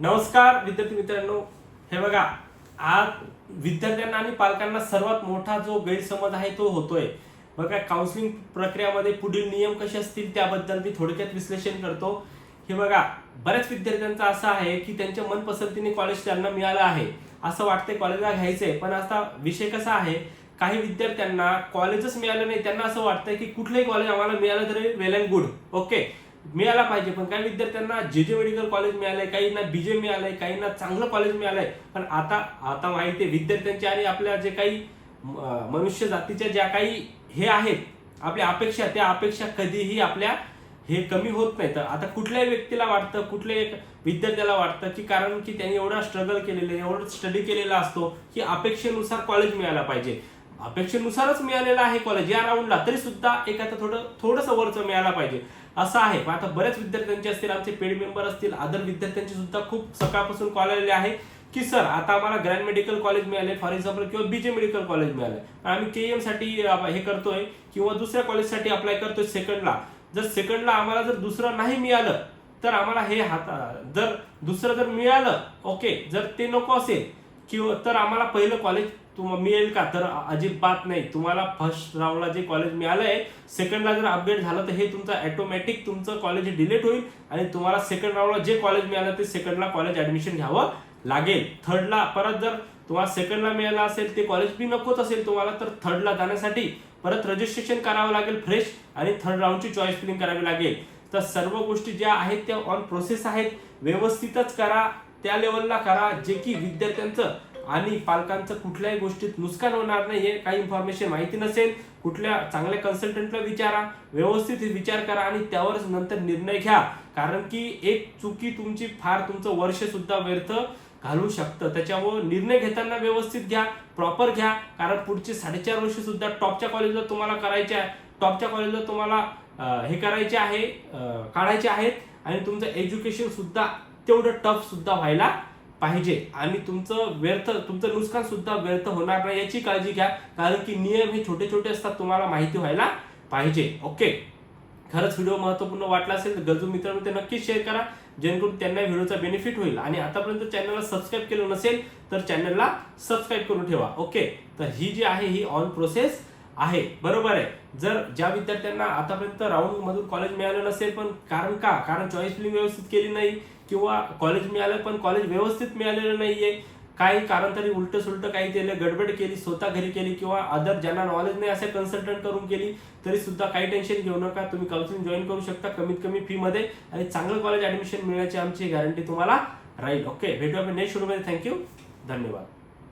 नमस्कार विद्यार्थी मित्रांनो. हे बघा आज विद्यार्थ्यांना आणि पालकांना सर्वात मोठा जो गैरसमज आहे तो होतोय. बघा काउन्सिलिंग प्रक्रियामध्ये पुढील नियम कसे असतील त्याबद्दल मी थोडक्यात विश्लेषण करतो. हे बघा बऱ्याच विद्यार्थ्यांचं असं आहे की त्यांच्या मनपसंतीने कॉलेज त्यांना मिळालं आहे. असं वाटतंय कॉलेजला घ्यायचंय पण आता विषय कसा आहे काही विद्यार्थ्यांना कॉलेजच मिळालं नाही त्यांना असं वाटतंय की कुठलंही कॉलेज आम्हाला मिळालं तरी वेल अँड गुड ओके मिळाला पाहिजे. पण काही विद्यार्थ्यांना जे जे मेडिकल कॉलेज मिळालंय काहींना बीजे मिळालंय काहींना चांगलं कॉलेज मिळालंय. पण आता आता माहिती आहे विद्यार्थ्यांचे आणि आपल्या जे काही मनुष्य जातीच्या ज्या काही हे आहेत आपल्या अपेक्षा त्या अपेक्षा कधीही आपल्या हे कमी होत नाही तर आता कुठल्याही व्यक्तीला वाटतं कुठल्याही एक विद्यार्थ्याला वाटतं की कारण की त्यांनी एवढा स्ट्रगल केलेलं आहे एवढं स्टडी केलेला असतो की अपेक्षेनुसार कॉलेज मिळायला पाहिजे. अपेक्षेनुसारच मिळालेलं आहे कॉलेज या राऊंडला तरी सुद्धा एक आता थोडं थोडंसं वरचं मिळायला पाहिजे. असं आहे. पण आता बऱ्याच विद्यार्थ्यांचे असतील आमचे पेड मेंबर असतील अदर विद्यार्थ्यांचे सुद्धा खूप सकाळपासून कॉल आलेले आहे की सर आता आम्हाला ग्रँड मेडिकल कॉलेज मिळाले फॉर एक्झाम्पल किंवा बीजे मेडिकल कॉलेज मिळाले. आम्ही के एमसाठी हे करतोय किंवा दुसऱ्या कॉलेजसाठी अप्लाय करतोय सेकंडला जर सेकंडला आम्हाला जर दुसरं नाही मिळालं तर आम्हाला हे हाता जर दुसरं जर मिळालं ओके जर ते नको असेल किंवा तर आम्हाला पहिलं कॉलेज तुम्हाला मिळेल का? तर अजिबात नाही. तुम्हाला फर्स्ट राऊंडला जे कॉलेज मिळालंय सेकंडला जर अपडेट झालं तर हे तुमचं ॲटोमॅटिक तुमचं कॉलेज डिलीट होईल आणि तुम्हाला सेकंड राऊंडला जे कॉलेज मिळालं ते सेकंडला कॉलेज ऍडमिशन घ्यावं लागेल. थर्डला परत जर तुम्हाला सेकंडला मिळालं असेल ते कॉलेज बी नकोच असेल तुम्हाला तर थर्डला जाण्यासाठी परत रजिस्ट्रेशन करावं लागेल फ्रेश आणि थर्ड राऊंडची चॉईस फिलिंग करावी लागेल. तर सर्व गोष्टी ज्या आहेत त्या ऑन प्रोसेस आहेत. व्यवस्थितच करा त्या लेवलला करा जे की विद्यार्थ्यांचं आणि पालकांचं कुठल्याही गोष्टीत नुकसान होणार नाही हे काही इन्फॉर्मेशन माहिती नसेल. कुठल्या चांगल्या कन्सल्टंटला विचारा व्यवस्थित विचार करा आणि त्यावरच नंतर निर्णय घ्या. कारण की एक चुकी तुमची फार तुमचं वर्ष सुद्धा व्यर्थ घालू शकतं. त्याच्यामुळे निर्णय घेताना व्यवस्थित घ्या प्रॉपर घ्या. कारण पुढचे साडेचार वर्ष सुद्धा टॉपच्या कॉलेजला तुम्हाला करायचे आहे. टॉपच्या कॉलेजला तुम्हाला हे करायचे आहे काढायचे आहेत. आणि तुमचं एज्युकेशन सुद्धा तेवढं टफ सुद्धा व्हायला पाहिजे. आणि तुमचं व्यर्थ तुमचं नुकसान सुद्धा व्यर्थ होणार नाही याची काळजी घ्या. कारण की नियम हे छोटे छोटे असतात तुम्हाला माहिती व्हायला पाहिजे. ओके? खरंच व्हिडिओ महत्त्वपूर्ण वाटला असेल तर गरजू मित्रांनो ते नक्कीच शेअर करा. जेणेकरून त्यांना व्हिडिओचा बेनिफिट होईल. आणि आतापर्यंत चॅनलला सबस्क्राईब केलं नसेल तर चॅनलला सबस्क्राईब करून ठेवा. ओके? तर ही जी आहे ही ऑन प्रोसेस आहे. बरोबर आहे. जर ज्या विद्यार्थ्यांना आतापर्यंत राऊंड मधून कॉलेज मिळालं नसेल पण कारण का? कारण चॉईस फिलिंग व्यवस्थित केली नाही किंवा कॉलेज मिळालं पण कॉलेज व्यवस्थित मिळालेलं नाहीये. काही कारण तरी उलट सुलट काही केलं गडबड केली स्वतः घरी केली किंवा अदर ज्यांना नॉलेज नाही असे कन्सल्टंट करून केली तरी सुद्धा काही टेन्शन घेऊ नका. तुम्ही काउन्सिलिंग जॉईन करू शकता कमीत कमी फी मध्ये आणि चांगलं कॉलेज ऍडमिशन मिळण्याची आमची गॅरंटी तुम्हाला राहील. ओके भेटू आपण नेक्स्ट व्हिडिओमध्ये थँक्यू धन्यवाद.